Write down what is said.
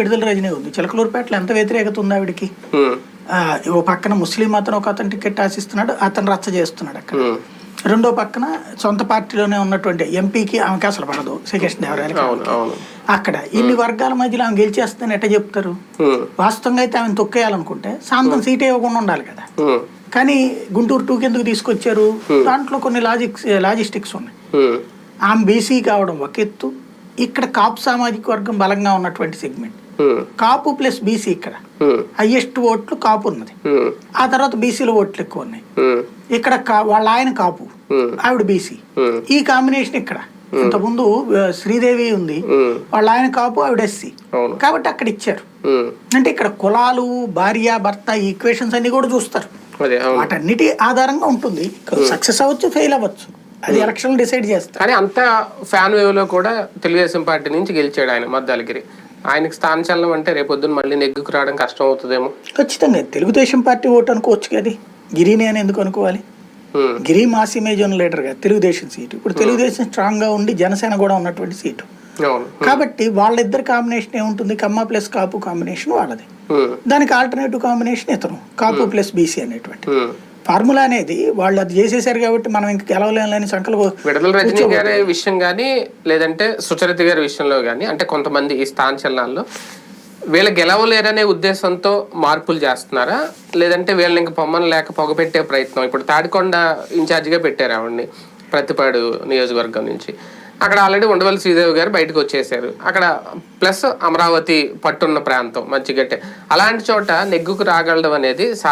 విడుదల రజనీ ఉంది. చిలకలూరుపేటలో ఎంత వ్యతిరేకత ఉంది ఆవిడకి ఓ పక్కన ముస్లిం అతను ఒక అతను టికెట్ ఆశిస్తున్నాడు అతను రచ్చ చేస్తున్నాడు అక్కడ. రెండో పక్కన సొంత పార్టీలోనే ఉన్నటువంటి ఎంపీకి ఆమెకి అసలు పడదు శ్రీకృష్ణ అక్కడ ఇన్ని వర్గాల మధ్యలో ఆమె గెలిచేస్తుందని ఎట్ట చెప్తారు? వాస్తవంగా అయితే ఆమెను తొక్కేయాలనుకుంటే సాంతం సీట్ ఇవ్వకుండా ఉండాలి కదా. కానీ గుంటూరు టూకి ఎందుకు తీసుకొచ్చారు? దాంట్లో కొన్ని లాజిక్స్ లాజిస్టిక్స్ ఉన్నాయి. ఆమె బీసీ కావడం ఒక ఎత్తు. ఇక్కడ కాపు సామాజిక వర్గం బలంగా ఉన్నటువంటి సెగ్మెంట్. కాపు ప్లస్ బీసీ ఇక్కడ. ఉమ్, హయ్యెస్ట్ ఓట్లు కాపు ఉన్నది. ఆ తర్వాత బీసీలో ఓట్లు ఎక్కువ ఉన్నాయి. ఇక్కడ వాళ్ళ ఆయన కాపు. ఆవిడ బీసీ. ఈ కాంబినేషన్ ఇక్కడ. ఇంతకుముందు శ్రీదేవి ఉంది. వాళ్ళ ఆయన కాపు ఆవిడ ఎస్సీ. కాబట్టి అక్కడ ఇచ్చారు. అంటే ఇక్కడ కులాలు భార్య భర్త ఈక్వేషన్స్ అన్ని కూడా చూస్తారు. వాటన్నిటి ఆధారంగా ఉంటుంది. సక్సెస్ అవ్వచ్చు ఫెయిల్ అవ్వచ్చు. అది ఎలక్షన్ డిసైడ్ చేస్తారు. కానీ అంత ఫ్యాన్ వేవ్లో కూడా తెలుగుదేశం పార్టీ నుంచి గెలిచాడు ఆయన మద్దాలగిరి. ఆయనకి స్థాన చలనం అంటే రేపొద్దున మళ్ళీ నెగ్గుకు రావడం కష్టం అవుతుందేమో. ఖచ్చితంగా. తెలుగుదేశం పార్టీ ఓటు అనుకోవచ్చు కదా గిరిని అని ఎందుకు అనుకోవాలి? గిరి మాస్ ఇమేజ్ ఉన్న లీడర్గా తెలుగుదేశం సీటు. ఇప్పుడు తెలుగుదేశం స్ట్రాంగ్గా ఉండి జనసేన కూడా ఉన్నటువంటి సీటు. కాబట్టి వాళ్ళిద్దరు కాంబినేషన్ ఏముంటుంది? కమ్మ ప్లస్ కాపు కాంబినేషన్ వాళ్ళది. దానికి ఆల్టర్నేటివ్ కాంబినేషన్ ఇతను కాపు ప్లస్ బీసీ అనేటువంటి. ఫార్ములా అనేది వాళ్ళు అది చేసేసారు కాబట్టి మనం ఇంక గెలవలేని సంకల్ప విడుదల రజనీ గారి విషయం కానీ లేదంటే సుచరిత గారి విషయంలో కానీ అంటే కొంతమంది ఈ స్థాన చలనాల్లో వీళ్ళు గెలవలేరనే ఉద్దేశంతో మార్పులు చేస్తున్నారా? లేదంటే వీళ్ళని ఇంక పొమ్మని లేక పొగపెట్టే ప్రయత్నం ఇప్పుడు తాడికొండ ఇన్ఛార్జిగా పెట్టారు ఆవిడ్ని ప్రతిపాడు నియోజకవర్గం నుంచి. అక్కడ ఆల్రెడీ ఉండవల్లి శ్రీదేవి గారు బయటకు వచ్చేసారు. అక్కడ ప్లస్ అమరావతి పట్టున్న ప్రాంతం మంచిగట్టే. అలాంటి చోట నెగ్గుకు రాగలడం అనేది